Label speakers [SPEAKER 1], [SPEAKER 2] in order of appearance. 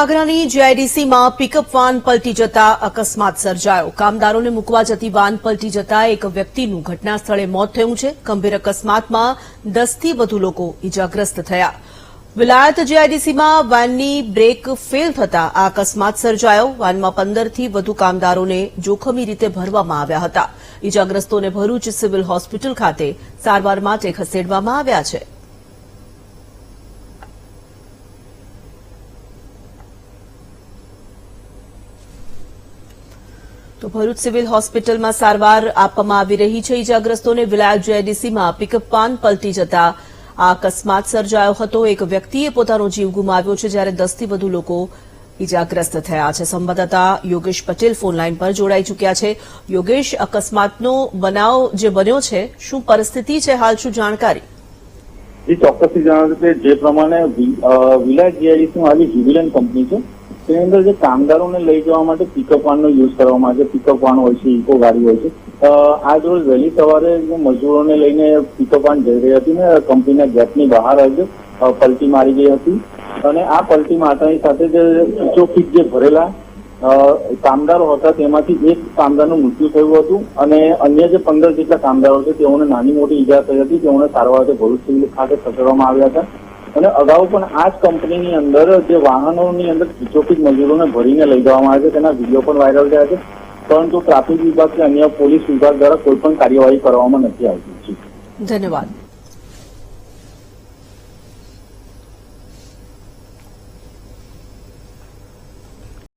[SPEAKER 1] આગ્રાની જીઆઈડીસીમાં pickup van પલટી જતા અકસ્માત સર્જાયો. કામદારોને મૂકવા જતી વાન પલટી જતા એક વ્યક્તિનું ઘટના સ્થળે મોત થયું છે. ગંભીર અકસ્માતમાં દસથી વધુ લોકો ઇજાગ્રસ્ત થયા. વિલાયત જીઆઈડીસીમાં વાનની બ્રેક ફેલ થતા આ અકસ્માત સર્જાયો. વાનમાં પંદરથી વધુ કામદારોને જોખમી રીતે ભરવામાં આવ્યા હતા. ઇજાગ્રસ્તોને ભરૂચ સિવિલ હોસ્પિટલ ખાતે સારવાર માટે ખસેડવામાં આવ્યા છે. તો ભરૂચ સિવિલ હોસ્પિટલમાં સારવાર આપવામાં આવી રહી છે. ઇજાગ્રસ્તોને વિલાયત જેઆઈડીસીમાં પિકઅપ પાન પલટી જતા આ અકસ્માત સર્જાયો હતો. એક વ્યક્તિએ પોતાનો જીવ ગુમાવ્યો છે જ્યારે દસથી વધુ લોકો ઇજાગ્રસ્ત થયા છે. સંવાદદાતા યોગેશ પટેલ ફોનલાઈન પર જોડાઈ ચૂક્યા છે. યોગેશ, અકસ્માતનો બનાવ જે બન્યો છે, શું પરિસ્થિતિ છે? હાલ શું જાણકારી?
[SPEAKER 2] એ ચોક્કસથી જણાવ્યું કે જે પ્રમાણે વિલાયત જીઆઈડીસીમાં આવી જ્યુબિલન કંપની છે. તેની અંદર જે કામદારોને લઈ જવા માટે પિકઅપ વાનનો યુઝ કરવામાં આવે છે. પિકઅપ વાન હોય છે ઇકો ગાડી હોય છે. આજ રોજ વહેલી સવારે મજૂરોને લઈને પિકઅપ વાન જઈ રહી હતી ને, કંપનીના ગેટની બહાર જ પલટી મારી ગઈ હતી. અને આ પલટી મારતાની સાથે જે ઇચોફીટ જે ભરેલા કામદારો હતા, તેમાંથી એક કામદારનું મૃત્યુ થયું હતું. અને અન્ય જે પંદર જેટલા કામદારો છે, તેઓને નાની મોટી ઈજા થઈ હતી. તેઓને સારવાર ભરૂચ સિવિલ ખાતે ખસેડવામાં આવ્યા હતા. અને અગાઉ પણ આ જ કંપનીની અંદર જે વાહનોની અંદર ખીચોખીચ મજૂરોને ભરીને લઈ જવામાં આવે છે, તેના વીડિયો પણ વાયરલ થયા છે. પરંતુ ટ્રાફિક વિભાગ કે અન્ય પોલીસ વિભાગ દ્વારા કોઈ પણ કાર્યવાહી કરવામાં નથી આવતી.
[SPEAKER 1] ધન્યવાદ.